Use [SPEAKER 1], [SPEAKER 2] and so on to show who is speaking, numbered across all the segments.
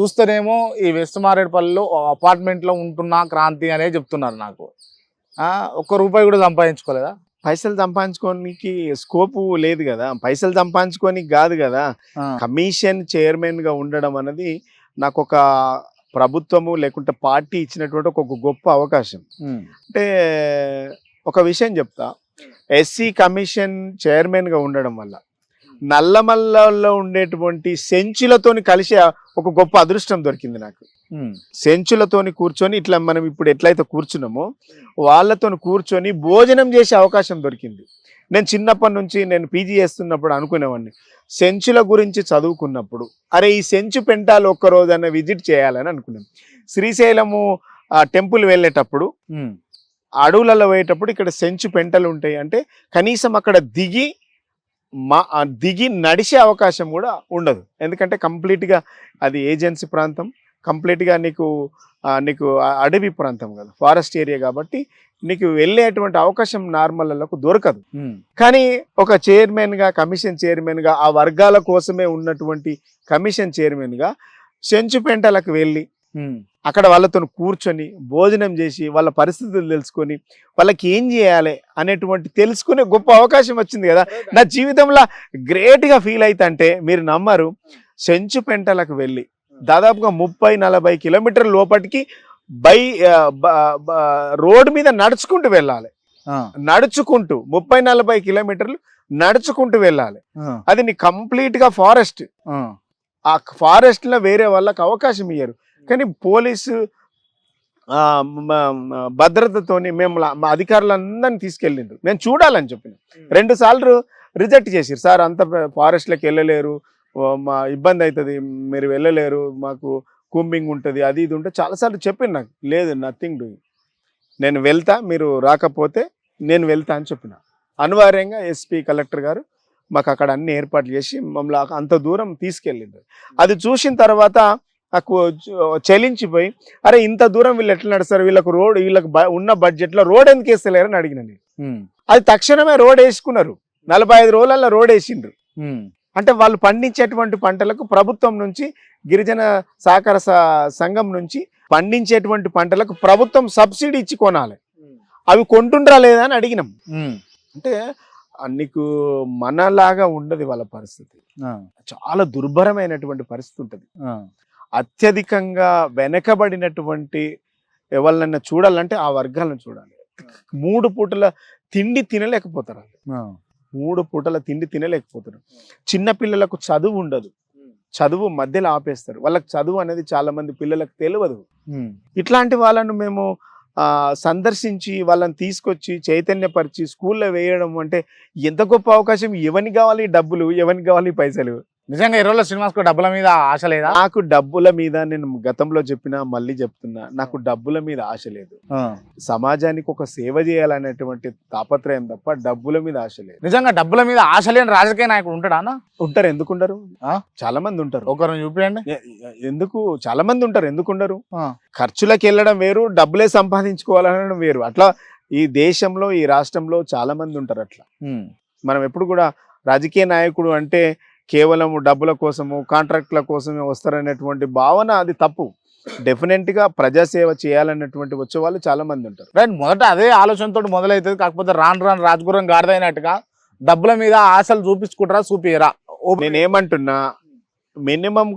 [SPEAKER 1] చూస్తేనేమో ఈ వెస్ట్ మారేడుపల్లిలో అపార్ట్మెంట్లో ఉంటున్నా క్రాంతి అనే చెప్తున్నారు నాకు. ఆ, ఒక్క రూపాయి కూడా సంపాదించుకోలేదా?
[SPEAKER 2] పైసలు సంపాదించుకోనికి స్కోప్ లేదు కదా. పైసలు సంపాదించుకోనికి కాదు కదా. కమిషన్ చైర్మన్గా ఉండడం అనేది నాకు ఒక ప్రభుత్వము లేకుంటే పార్టీ ఇచ్చినటువంటి ఒక గొప్ప అవకాశం. అంటే ఒక విషయం చెప్తా. ఎస్సీ కమిషన్ చైర్మన్గా ఉండడం వల్ల నల్లమల్లలో ఉండేటువంటి సెంచులతోని కలిసి ఒక గొప్ప అదృష్టం దొరికింది నాకు. సెంచులతోని కూర్చొని ఇట్లా మనం ఇప్పుడు ఎట్లయితే కూర్చున్నామో వాళ్ళతోని కూర్చొని భోజనం చేసే అవకాశం దొరికింది. నేను చిన్నప్పటి నుంచి నేను పీజీ చేస్తున్నప్పుడు అనుకునేవాడిని. సెంచుల గురించి చదువుకున్నప్పుడు అరే ఈ సెంచు పెంటాలు ఒక్క రోజైనా విజిట్ చేయాలని అనుకున్నాను. శ్రీశైలము టెంపుల్ వెళ్ళేటప్పుడు అడవులలో పోయేటప్పుడు ఇక్కడ సెంచు పెంటలు ఉంటాయి. అంటే కనీసం అక్కడ దిగి మా దిగి నడిచే అవకాశం కూడా ఉండదు. ఎందుకంటే కంప్లీట్గా అది ఏజెన్సీ ప్రాంతం కంప్లీట్గా నీకు నీకు అడవి ప్రాంతం కదా ఫారెస్ట్ ఏరియా కాబట్టి నీకు వెళ్ళేటువంటి అవకాశం నార్మల్లకు దొరకదు. కానీ ఒక చైర్మన్గా కమిషన్ చైర్మన్గా ఆ వర్గాల కోసమే ఉన్నటువంటి కమిషన్ చైర్మన్గా సెంచు పెంటలకు వెళ్ళి అక్కడ వాళ్ళతో కూర్చొని భోజనం చేసి వాళ్ళ పరిస్థితులు తెలుసుకొని వాళ్ళకి ఏం చేయాలి అనేటువంటి తెలుసుకునే గొప్ప అవకాశం వచ్చింది కదా. నా జీవితంలో గ్రేట్గా ఫీల్ అవుతుంటే మీరు నమ్మరు. సెంచు పెంటలకు వెళ్ళి దాదాపుగా ముప్పై నలభై కిలోమీటర్ల లోపలికి బై రోడ్డు మీద నడుచుకుంటూ వెళ్ళాలి. నడుచుకుంటూ ముప్పై నలభై కిలోమీటర్లు నడుచుకుంటూ వెళ్ళాలి. అది నీ కంప్లీట్గా ఫారెస్ట్.
[SPEAKER 1] ఆ,
[SPEAKER 2] ఆ ఫారెస్ట్లో వేరే వాళ్ళకి అవకాశం ఇయ్యరు. కానీ పోలీసు భద్రతతోని మేము అధికారులందరినీ తీసుకెళ్ళిండ్రు. నేను చూడాలని చెప్పిన. రెండు సార్లు రిజెక్ట్ చేసిరు సార్ అంత ఫారెస్ట్లోకి వెళ్ళలేరు. మా ఇబ్బంది అవుతుంది మీరు వెళ్ళలేరు. మాకు కూంబింగ్ ఉంటుంది అది ఇది ఉంటే చాలాసార్లు చెప్పింది నాకు. లేదు నథింగ్ డూయింగ్ నేను వెళ్తా మీరు రాకపోతే నేను వెళ్తా అని చెప్పిన. అనివార్యంగా ఎస్పీ కలెక్టర్ గారు మాకు అక్కడ అన్ని ఏర్పాట్లు చేసి మమ్మల్ని అంత దూరం తీసుకెళ్ళిండ్రు. అది చూసిన తర్వాత చలించిపోయి అరే ఇంత దూరం వీళ్ళు ఎట్లా నడుస్తారు? వీళ్ళకు రోడ్ వీళ్ళకి ఉన్న బడ్జెట్లో రోడ్ ఎందుకు వేస్తలేరని అడిగిన నేను. అది తక్షణమే రోడ్ వేసుకున్నారు. నలభై ఐదు రోజులలో రోడ్ వేసిండ్రు. అంటే వాళ్ళు పండించేటువంటి పంటలకు ప్రభుత్వం నుంచి గిరిజన సహకార సంఘం నుంచి పండించేటువంటి పంటలకు ప్రభుత్వం సబ్సిడీ ఇచ్చి కొనాలి. అవి కొంటుండ్రా లేదా అని అడిగినాం. అంటే నీకు మనలాగా ఉండదు వాళ్ళ పరిస్థితి. చాలా దుర్భరమైనటువంటి పరిస్థితి ఉంటుంది. అత్యధికంగా వెనకబడినటువంటి ఎవరినైనా చూడాలంటే ఆ వర్గాలను చూడాలి. మూడు పూటల తిండి తినలేకపోతారు మూడు పూటల తిండి తినలేకపోతారు. చిన్న పిల్లలకు చదువు ఉండదు. చదువు మధ్యలో ఆపేస్తారు. వాళ్ళకి చదువు అనేది చాలా మంది పిల్లలకు తెలియదు. ఇట్లాంటి వాళ్ళను మేము ఆ, సందర్శించి వాళ్ళని తీసుకొచ్చి చైతన్యపరిచి స్కూల్లో వేయడం అంటే ఎంత గొప్ప అవకాశం. ఎవరికి కావాలి డబ్బులు? ఎవరికి కావాలి పైసలు?
[SPEAKER 1] నిజంగా ఇరవై శ్రీనివాస్ డబ్బుల మీద ఆశ లేదా?
[SPEAKER 2] నాకు డబ్బుల మీద నేను గతంలో చెప్పినా మళ్ళీ చెప్తున్నా నాకు డబ్బుల మీద ఆశ లేదు. సమాజానికి ఒక సేవ చేయాలనేటువంటి తాపత్రయం తప్ప డబ్బుల మీద ఆశ లేదు.
[SPEAKER 1] నిజంగా డబ్బుల మీద ఆశ లేని రాజకీయ నాయకుడు ఉంటాడా అన్న?
[SPEAKER 2] ఉంటారు. ఎందుకుండరు?
[SPEAKER 1] ఆ?
[SPEAKER 2] చాలా మంది ఉంటారు.
[SPEAKER 1] ఒకరిని చూపించండి
[SPEAKER 2] ఎందుకు? చాలా మంది ఉంటారు. ఎందుకుండరు. ఖర్చులకు వెళ్ళడం వేరు డబ్బులే సంపాదించుకోవాలనడం వేరు. అట్లా ఈ దేశంలో ఈ రాష్ట్రంలో చాలా మంది ఉంటారు అట్లా. మనం ఎప్పుడు కూడా రాజకీయ నాయకుడు అంటే కేవలం డబ్బుల కోసము కాంట్రాక్ట్ల కోసమే వస్తారనేటువంటి భావన అది తప్పు. డెఫినెట్గా ప్రజాసేవ చేయాలన్నటువంటి వచ్చే వాళ్ళు చాలా మంది ఉంటారు.
[SPEAKER 1] రైట్ మొదట అదే ఆలోచనతో మొదలవుతుంది కాకపోతే రాను రాను రాజగురం గాడిదైనట్టుగా డబ్బుల మీద ఆశలు చూపించుకుంటారా చూపియరా
[SPEAKER 2] నేనేమంటున్నా మినిమం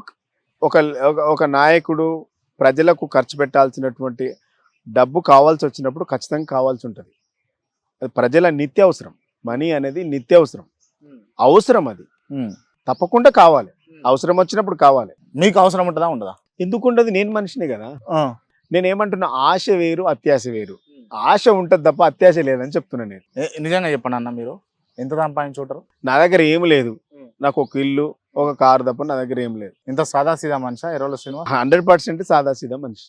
[SPEAKER 2] ఒక ఒక- నాయకుడు ప్రజలకు ఖర్చు పెట్టాల్సినటువంటి డబ్బు కావాల్సి వచ్చినప్పుడు ఖచ్చితంగా కావాల్సి ఉంటుంది. అది ప్రజల నిత్యావసరం. మనీ అనేది నిత్యావసరం. అవసరం అది.
[SPEAKER 1] ఉమ్,
[SPEAKER 2] తప్పకుండా కావాలి. అవసరం వచ్చినప్పుడు కావాలి.
[SPEAKER 1] మీకు అవసరం ఉంటుందా ఉండదా?
[SPEAKER 2] ఎందుకు ఉండదు నేను మనిషినే కదా. నేను ఏమంటున్నా ఆశ వేరు అత్యాశ వేరు. ఆశ ఉంటుంది తప్ప అత్యాశ లేదని చెప్తున్నా నేను.
[SPEAKER 1] నిజంగా చెప్పండి అన్న మీరు. ఎంత సంపాదించుంటారు
[SPEAKER 2] నా దగ్గర ఏం లేదు. నాకు ఒక ఇల్లు ఒక కారు తప్ప నా దగ్గర ఏం లేదు.
[SPEAKER 1] ఇంత సాదా సీదా మనిషా ఇరవై శ్రీనివాస్?
[SPEAKER 2] హండ్రెడ్ పర్సెంట్ సాదా సీదా మనిషి.